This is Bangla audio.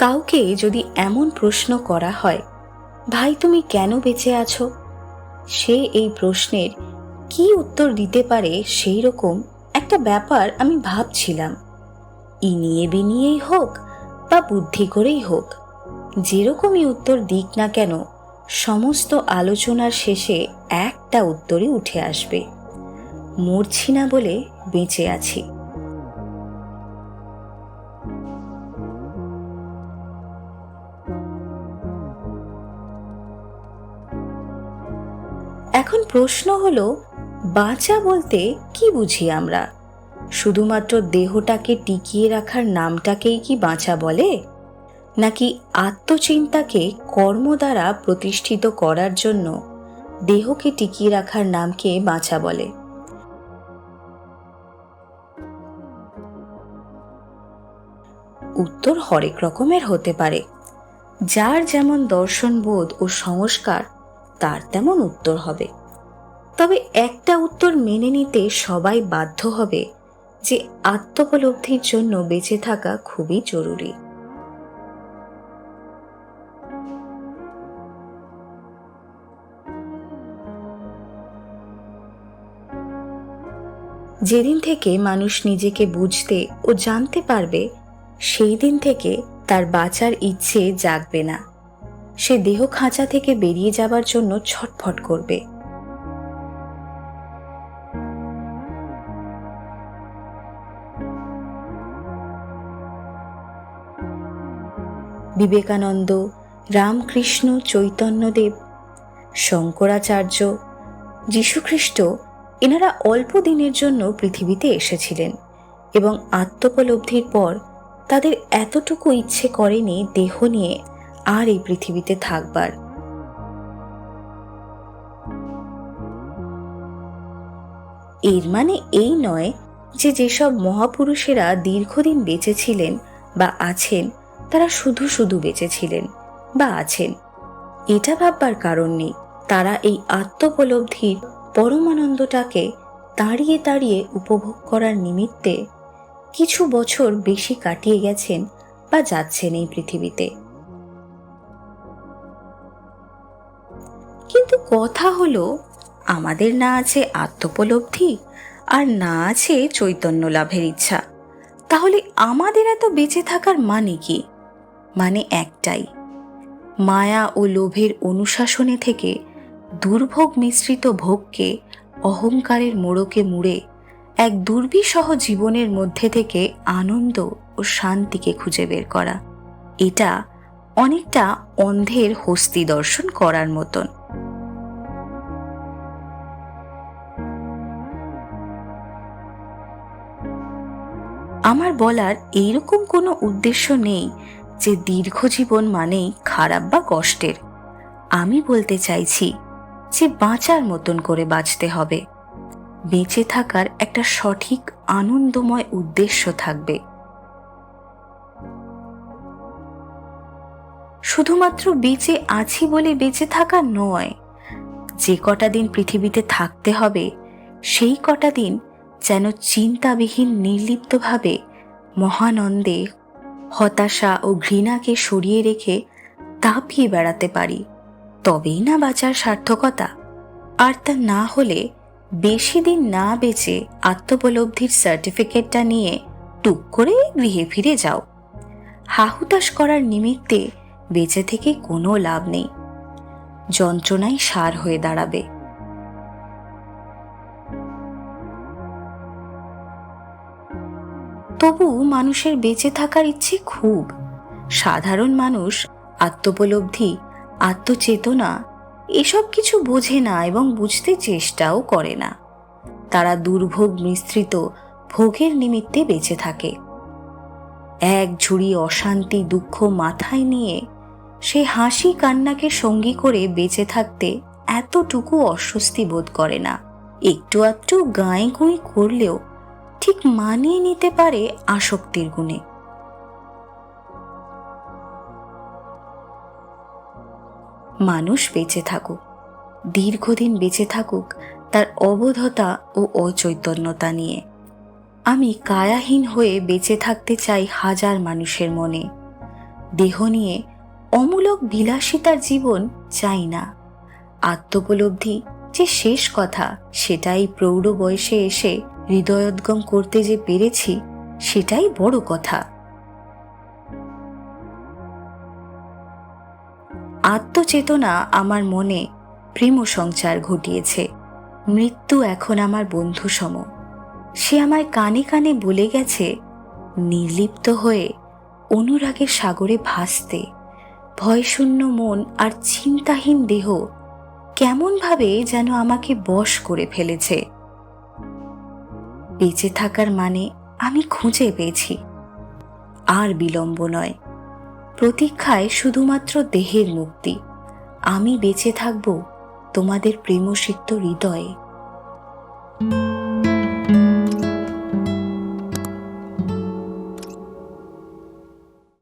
কাউকে যদি এমন প্রশ্ন করা হয়, ভাই, তুমি কেন বেঁচে আছো? সে এই প্রশ্নের কি উত্তর দিতে পারে সেই রকম একটা ব্যাপার আমি ভাবছিলাম। ইনিয়ে বিনিয়েই হোক বা বুদ্ধি করেই হোক, যেরকমই উত্তর দিক না কেন, সমস্ত আলোচনার শেষে একটা উত্তরই উঠে আসবে। মরছি না বলে বেঁচে আছি। এখন প্রশ্ন হলো, বাঁচা বলতে কি বুঝি আমরা? শুধুমাত্র দেহটাকে টিকিয়ে রাখার নামটাকেই কি বাঁচা বলে? নাকি আত্মচিন্তাকে কর্ম দ্বারা প্রতিষ্ঠিত করার জন্য দেহকে টিকিয়ে রাখার নামকে বাঁচা বলে? উত্তর হরেক রকমের হতে পারে। যার যেমন দর্শনবোধ ও সংস্কার, তার তেমন উত্তর হবে। তবে একটা উত্তর মেনে নিতে সবাই বাধ্য হবে যে আত্মোপলব্ধির জন্য বেঁচে থাকা খুবই জরুরি। যেদিন থেকে মানুষ নিজেকে বুঝতে ও জানতে পারবে, সেই দিন থেকে তার বাঁচার ইচ্ছে জাগবে না। সে দেহ খাঁচা থেকে বেরিয়ে যাবার জন্য ছটফট করবে। বিবেকানন্দ, রামকৃষ্ণ চৈতন্যদেব, শঙ্করাচার্য যীশুখ্রিস্ট এনারা অল্প দিনের জন্য পৃথিবীতে এসেছিলেন এবং আত্মোপলব্ধির পর তাদের এতটুকু ইচ্ছে করেনি দেহ নিয়ে আর এই পৃথিবীতে থাকবার। এর মানে এই নয় যে যেসব মহাপুরুষেরা দীর্ঘদিন বেঁচে ছিলেন বা আছেন তারা শুধু শুধু বেঁচেছিলেন বা আছেন। এটা ভাববার কারণ নেই। তারা এই আত্মোপলব্ধির পরমানন্দটাকে তাড়িয়ে তাড়িয়ে উপভোগ করার নিমিত্তে কিছু বছর বেশি কাটিয়ে গেছেন বা যাচ্ছেন এই পৃথিবীতে। কিন্তু কথা হলো, আমাদের না আছে আত্মোপলব্ধি আর না আছে চৈতন্য লাভের ইচ্ছা। তাহলে আমাদের এত বেঁচে থাকার মানে কি? মানে একটাই। মায়া ও লোভের অনুশাসনে থেকে দুর্ভোগ মিশ্রিত ভোগকে অহংকারের মোড়কে মুড়ে এক দুর্বিসহ জীবনের মধ্যে থেকে আনন্দ ও শান্তিকে খুঁজে বের করা। এটা অনেকটা অন্ধের হস্তি দর্শন করার মতন। আমার বলার এইরকম কোনো উদ্দেশ্য নেই যে দীর্ঘ জীবন মানেই খারাপ বা কষ্টের, আমি বলতে চাইছি যে বাঁচার মতন করে বাঁচতে হবে। বেঁচে থাকার একটা সঠিক আনন্দময় উদ্দেশ্য থাকবে। শুধুমাত্র বেঁচে আছি বলে বেঁচে থাকা নয়, যে কটা দিন পৃথিবীতে থাকতে হবে, সেই কটা দিন যেন চিন্তাবিহীন, নির্লিপ্তভাবে মহানন্দে হতাশা ও ঘৃণাকে সরিয়ে রেখে তাপিয়ে বেড়াতে পারি। তবেই না বাঁচার সার্থকতা। আর তা না হলে বেশি দিন না বেঁচে আত্মোপলব্ধির সার্টিফিকেটটা নিয়ে টুক করে গৃহে ফিরে যাও। হাহুতাস করার নিমিত্তে বেঁচে থেকে কোনো লাভ নেই। যন্ত্রণাই সার হয়ে দাঁড়াবে। তবু মানুষের বেঁচে থাকার ইচ্ছে খুব। সাধারণ মানুষ, আত্মোপলব্ধি, আত্মচেতনা, এসব কিছু বোঝে না এবং বুঝতে চেষ্টাও করে না। তারা দুর্ভোগ মিশ্রিত ভোগের নিমিত্তে বেঁচে থাকে। এক ঝুড়ি অশান্তি দুঃখ মাথায় নিয়ে সে হাসি কান্নাকে সঙ্গী করে বেঁচে থাকতে এতটুকু অস্বস্তি বোধ করে না। একটু আধটু গাঁয়ে গুঁই করলেও ঠিক মানিয়ে নিতে পারে আসক্তির গুণে। মানুষ বেঁচে থাকুক, দীর্ঘদিন বেঁচে থাকুক তার অবোধতা ও অচৈতন্যতা নিয়ে। আমি কায়াহীন হয়ে বেঁচে থাকতে চাই হাজার মানুষের মনে। দেহ নিয়ে অমূলক বিলাসিতার জীবন চাই না। আত্মোপলব্ধি যে শেষ কথা, সেটাই প্রৌঢ় বয়সে এসে হৃদয়োদ্গম করতে যে পেরেছি, সেটাই বড় কথা। আত্মচেতনা আমার মনে প্রেম সঞ্চার ঘটিয়েছে। মৃত্যু এখন আমার বন্ধু সম সে আমায় কানে কানে বলে গেছে, নির্লিপ্ত হয়ে অনুরাগের সাগরে ভাসতে। ভয়শূন্য মন আর চিন্তাহীন দেহ কেমনভাবে যেন আমাকে বশ করে ফেলেছে। বেঁচে থাকার মানে আমি খুঁজে পেয়েছি। আর বিলম্ব নয়। প্রতীক্ষায় শুধুমাত্র দেহের মুক্তি। আমি বেঁচে থাকব তোমাদের প্রেমসিক্ত হৃদয়ে।